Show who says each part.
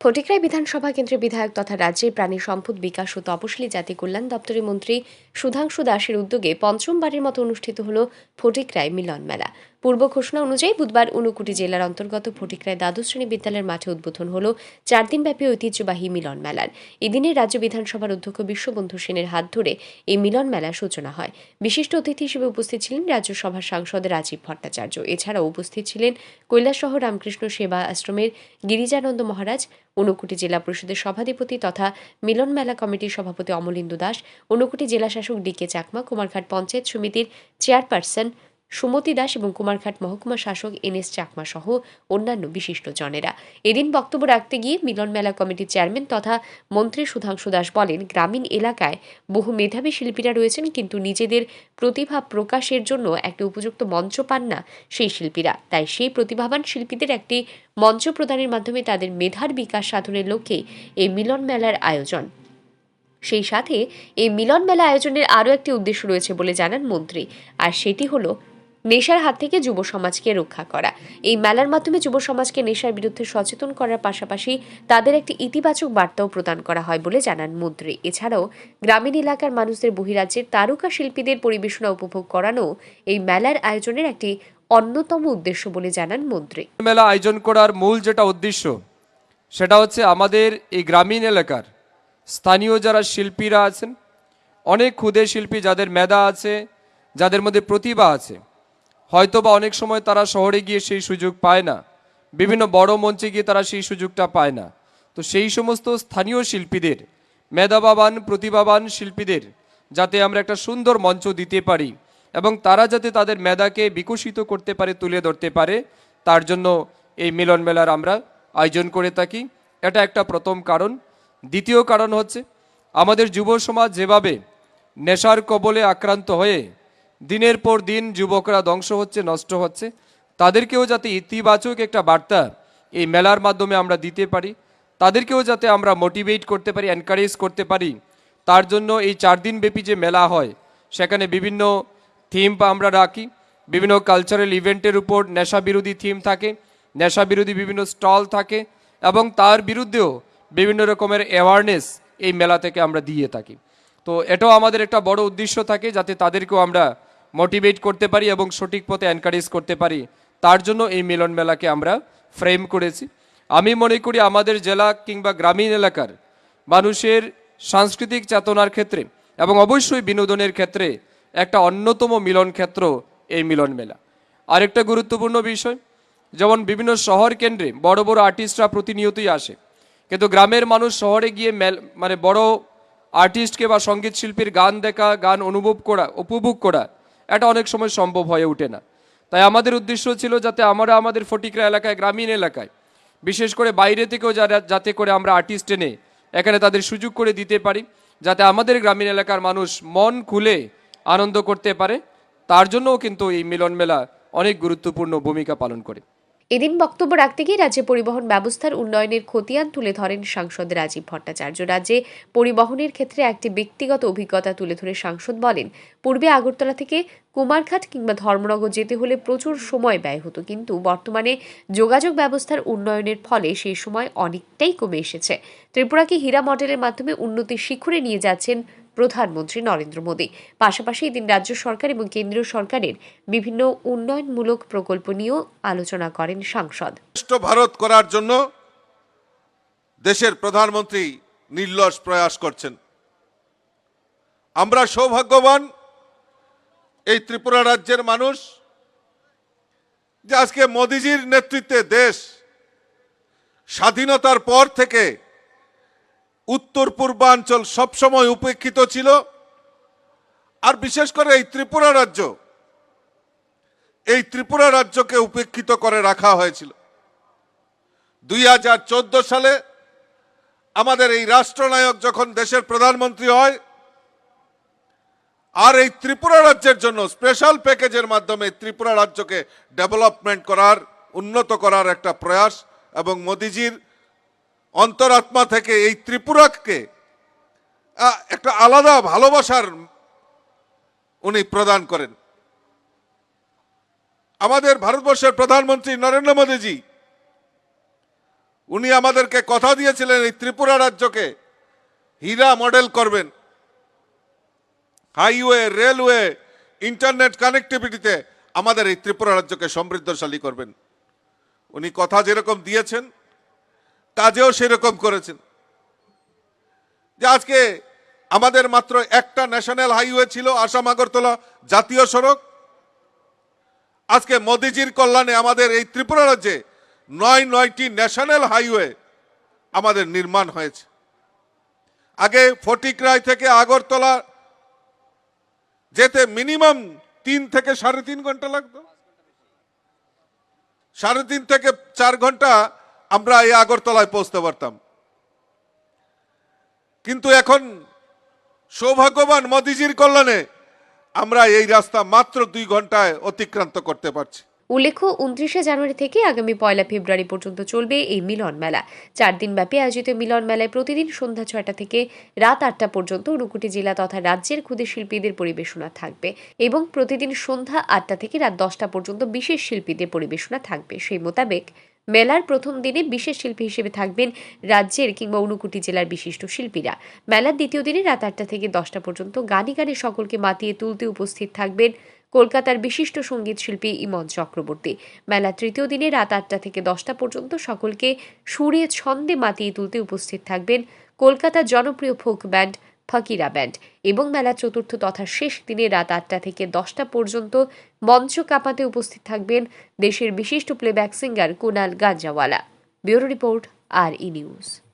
Speaker 1: ফটিকরাই বিধানসভা কেন্দ্রের বিধায়ক তথা রাজ্যের প্রাণী সম্পদ বিকাশ ও তপশিলি জাতি কল্যাণ দপ্তরের মন্ত্রী সুধাংশু দাসের উদ্যোগে পঞ্চমবারের মতো অনুষ্ঠিত হল ফটিকরাই মিলন মেলা। পূর্ব ঘোষণা অনুযায়ী বুধবার ঊনকোটি জেলার অন্তর্গত ফটিকরায় দ্বাদশ শ্রেণি বিদ্যালয়ের মাঠে উদ্বোধন হল চার দিনব্যাপী ঐতিহ্যবাহী মিলন মেলার। এদিনে রাজ্য বিধানসভার অধ্যক্ষ বিশ্ববন্ধু সেনের হাত ধরে এই মিলন মেলার সূচনা হয়। বিশিষ্ট অতিথি হিসেবে উপস্থিত ছিলেন রাজ্যসভার সাংসদ রাজীব ভট্টাচার্য। এছাড়াও উপস্থিত ছিলেন কৈলাসহর রামকৃষ্ণ সেবা আশ্রমের গিরিজানন্দ মহারাজ ঊনকোটি জেলা পরিষদের সভাধিপতি তথা মিলন মেলা কমিটির সভাপতি অমলিন্দু দাস, ঊনকুটি জেলা শাসক ডি কে চাকমা, কুমারঘাট পঞ্চায়েত সমিতির চেয়ারপারসন সুমতি দাস এবং কুমারঘাট মহকুমা শাসক এন এস চাকমা সহ অন্যান্য বিশিষ্ট জনেরা। এদিন বক্তব্য রাখতে গিয়ে মিলন মেলা কমিটির চেয়ারম্যান তথা মন্ত্রী সুধাংশু দাস বলেন, গ্রামীণ এলাকায় বহু মেধাবী শিল্পীরা রয়েছেন, কিন্তু নিজেদের প্রতিভা প্রকাশের জন্য একটি উপযুক্ত মঞ্চ পান না সেই শিল্পীরা। তাই সেই প্রতিভাবান শিল্পীদের একটি মঞ্চ প্রদানের মাধ্যমে তাদের মেধার বিকাশ সাধনের লক্ষ্যে এই মিলন মেলার আয়োজন। সেই সাথে এই মিলন মেলা আয়োজনের আরও একটি উদ্দেশ্য রয়েছে বলে জানান মন্ত্রী। আর সেটি হলো নেশার হাত থেকে যুব সমাজকে রক্ষা করা। এই মেলার মাধ্যমে যুব সমাজকে নেশার বিরুদ্ধে সচেতন করার পাশাপাশি তাদের একটি ইতিবাচক বার্তাও প্রদান করা হয় বলে জানান মন্ত্রী। এছাড়াও গ্রামীণ এলাকার মানুষদের বহিরাজ্যের তারকা শিল্পীদের পরিবেশনা উপভোগ করানো এই মেলার আয়োজনের একটি অন্যতম উদ্দেশ্য বলে জানান মন্ত্রী।
Speaker 2: মেলা আয়োজন করার মূল যেটা উদ্দেশ্য, সেটা হচ্ছে আমাদের এই গ্রামীণ এলাকার স্থানীয় যারা শিল্পীরা আছেন, অনেক ক্ষুদে শিল্পী যাদের মেধা আছে, যাদের মধ্যে প্রতিভা আছে হয়তো বা অনেক সময় তারা শহরে গিয়ে সেই সুযোগ পায় না। বিভিন্ন বড় মঞ্চে গিয়ে তারা সেই সুযোগটা পায় না। তো সেই সমস্ত স্থানীয় শিল্পীদের, মেধাবান, প্রতিভাবান শিল্পীদের যাতে আমরা একটা সুন্দর মঞ্চ দিতে পারি এবং তারা যাতে তাদের মেধাকে বিকশিত করতে পারে, তুলে ধরতে পারে, তার জন্য এই মিলন মেলার আমরা আয়োজন করে থাকি। এটা একটা প্রথম কারণ। দ্বিতীয় কারণ হচ্ছে, আমাদের যুব সমাজ যেভাবে নেশার কবলে আক্রান্ত হয়ে দিনের পর দিন যুবকরা ধ্বংস হচ্ছে, নষ্ট হচ্ছে। তাদেরকেও যাতে ইতিবাচক একটা বার্তা এই মেলার মাধ্যমে আমরা দিতে পারি, তাদেরকেও যাতে আমরা মোটিভেট করতে পারি এনকারেজ করতে পারি, তার জন্য এই চার দিন ব্যাপী যে মেলা হয়, সেখানে বিভিন্ন থিম আমরা রাখি। বিভিন্ন কালচারাল ইভেন্টের উপর নেশা বিরোধী থিম থাকে, নেশা বিরোধী বিভিন্ন স্টল থাকে এবং তার বিরুদ্ধেও বিভিন্ন রকমের অ্যাওয়ারনেস এই মেলা থেকে আমরা দিয়ে থাকি। তো এটাও আমাদের একটা বড় উদ্দেশ্য থাকে, যাতে তাদেরকেও আমরা মোটিভেট করতে পারি এবং সঠিক পথে এনকারেজ করতে পারি। তার জন্য এই মিলন মেলাকে আমরা ফ্রেম করেছি। আমি মনে করি আমাদের জেলা কিংবা গ্রামীণ এলাকার মানুষের সাংস্কৃতিক চেতনার ক্ষেত্রে এবং অবশ্যই বিনোদনের ক্ষেত্রে একটা অন্যতম মিলন ক্ষেত্র এই মিলন মেলা। আরেকটা গুরুত্বপূর্ণ বিষয়, যেমন বিভিন্ন শহর কেন্দ্রে বড় বড় আর্টিস্টরা প্রতিনিয়তই আসে। কিন্তু গ্রামের মানুষ শহরে গিয়ে মানে বড় আর্টিস্টকে বা সংগীত শিল্পীর গান দেখা, গান অনুভব করা, উপভোগ করা এটা অনেক সময় সম্ভব হয়ে ওঠে না। তাই আমাদের উদ্দেশ্য ছিল যাতে আমরা আমাদের ফটিকরা এলাকায়, গ্রামীণ এলাকায়, বিশেষ করে বাইরে থেকেও যারা, যাতে করে আমরা আর্টিস্ট এনে এখানে তাদের সুযোগ করে দিতে পারি, যাতে আমাদের গ্রামীণ এলাকার মানুষ মন খুলে আনন্দ করতে পারে, তার জন্যও কিন্তু এই মিলন মেলা অনেক গুরুত্বপূর্ণ ভূমিকা পালন করে।
Speaker 1: এদিন বক্তব্য রাখতে গিয়ে রাজ্যে পরিবহন ব্যবস্থার উন্নয়নের খতিয়ান তুলে ধরেন সাংসদ রাজীব ভট্টাচার্য। রাজ্যে পরিবহনের ক্ষেত্রে একটি ব্যক্তিগত অভিজ্ঞতা তুলে ধরে সাংসদ বলেন, পূর্বে আগরতলা থেকে কুমারঘাট কিংবা ধর্মনগর যেতে হলে প্রচুর সময় ব্যয় হতো, কিন্তু বর্তমানে যোগাযোগ ব্যবস্থার উন্নয়নের ফলে সেই সময় অনেকটাই কমে এসেছে। ত্রিপুরাকে হীরা মডেলের মাধ্যমে উন্নতির শিখরে নিয়ে যাচ্ছেন প্রধানমন্ত্রী নরেন্দ্র মোদী। পাশাপাশি এদিন রাজ্য সরকার এবং কেন্দ্রীয় সরকারের বিভিন্ন উন্নয়নমূলক প্রকল্প নিয়েও আলোচনা করেন সাংসদ।
Speaker 3: ভারত করার জন্য দেশের প্রধানমন্ত্রী নির্লস প্রয়াস করছেন। আমরা সৌভাগ্যবান এই ত্রিপুরা রাজ্যের মানুষ যে আজকে মোদিজির নেতৃত্বে দেশ স্বাধীনতার পর থেকে উত্তর পূর্বাঞ্চল সবসময় উপেক্ষিত ছিল, আর বিশেষ করে এই ত্রিপুরা রাজ্য, এই ত্রিপুরা রাজ্যকে উপেক্ষিত করে রাখা হয়েছিল। দুই হাজার চোদ্দ সালে আমাদের এই রাষ্ট্রনায়ক যখন দেশের প্রধানমন্ত্রী হয়, আর এই ত্রিপুরা রাজ্যের জন্য স্পেশাল প্যাকেজের মাধ্যমে ত্রিপুরা রাজ্যকে ডেভেলপমেন্ট করার, উন্নত করার একটা প্রয়াস এবং মোদিজির অন্তরাত্মা থেকে এই ত্রিপুরাকে একটা আলাদা ভালোবাসার উনি প্রদান করেন। আমাদের ভারতবর্ষের প্রধানমন্ত্রী নরেন্দ্র মোদীজি, উনি আমাদেরকে কথা দিয়েছিলেন এই ত্রিপুরা রাজ্যকে, হীরা মডেল করবেন। হাইওয়ে, রেলওয়ে, ইন্টারনেট কানেক্টিভিটিতে আমাদের এই ত্রিপুরা রাজ্যকে সমৃদ্ধশালী করবেন। উনি কথা যেরকম দিয়েছেন কাজেও সেরকম করেছেন। যে আজকে আমাদের মাত্র একটা ন্যাশনাল হাইওয়ে ছিল আসাম আগরতলা জাতীয় সড়ক। আজকে মোদিজির কল্যাণে আমাদের এই ত্রিপুরা রাজ্যে নয় নয়টি ন্যাশনাল হাইওয়ে আমাদের নির্মাণ হয়েছে। আগে ফটিকরায় থেকে আগরতলা যেতে মিনিমাম তিন থেকে সাড়ে তিন ঘণ্টা লাগতো। সাড়ে তিন থেকে চার ঘণ্টা আমরা এই আগরতলায় পৌঁছতে পারতাম। কিন্তু এখন সৌভাগ্যবান মোদিজির কল্যাণে আমরা এই রাস্তা মাত্র দুই ঘন্টায় অতিক্রান্ত করতে পারছি।
Speaker 1: উল্লেখ্য, উনত্রিশে জানুয়ারি থেকে আগামী পয়লা ফেব্রুয়ারি পর্যন্ত চলবে এই মিলন মেলা। চার দিন ব্যাপী আয়োজিত মিলন মেলায় প্রতিদিন সন্ধ্যা ছয়টা থেকে রাত আটটা পর্যন্ত ঊনকোটি জেলা তথা রাজ্যের ক্ষুদে শিল্পীদের পরিবেশনা থাকবে এবং প্রতিদিন সন্ধ্যা আটটা থেকে রাত দশটা পর্যন্ত বিশেষ শিল্পীদের পরিবেশনা থাকবে। সেই মোতাবেক মেলার প্রথম দিনে বিশেষ শিল্পী হিসেবে থাকবেন রাজ্যের কিংবা ঊনকোটি জেলার বিশিষ্ট শিল্পীরা। মেলার দ্বিতীয় দিনে রাত আটটা থেকে দশটা পর্যন্ত গানে গানে সকলকে মাতিয়ে তুলতে উপস্থিত থাকবেন কলকাতার বিশিষ্ট সংগীত শিল্পী ইমন চক্রবর্তী। মেলা তৃতীয় দিনে রাত আটটা থেকে দশটা পর্যন্ত সকলকে সুরে ছন্দে মাতিয়ে তুলতে উপস্থিত থাকবেন কলকাতার জনপ্রিয় ফোক ব্যান্ড ফকিরা ব্যান্ড এবং মেলা চতুর্থ তথা শেষ দিনে রাত আটটা থেকে দশটা পর্যন্ত মঞ্চ কাঁপাতে উপস্থিত থাকবেন দেশের বিশিষ্ট playback singer Kunal Ganjawala. Bureau report, R E news.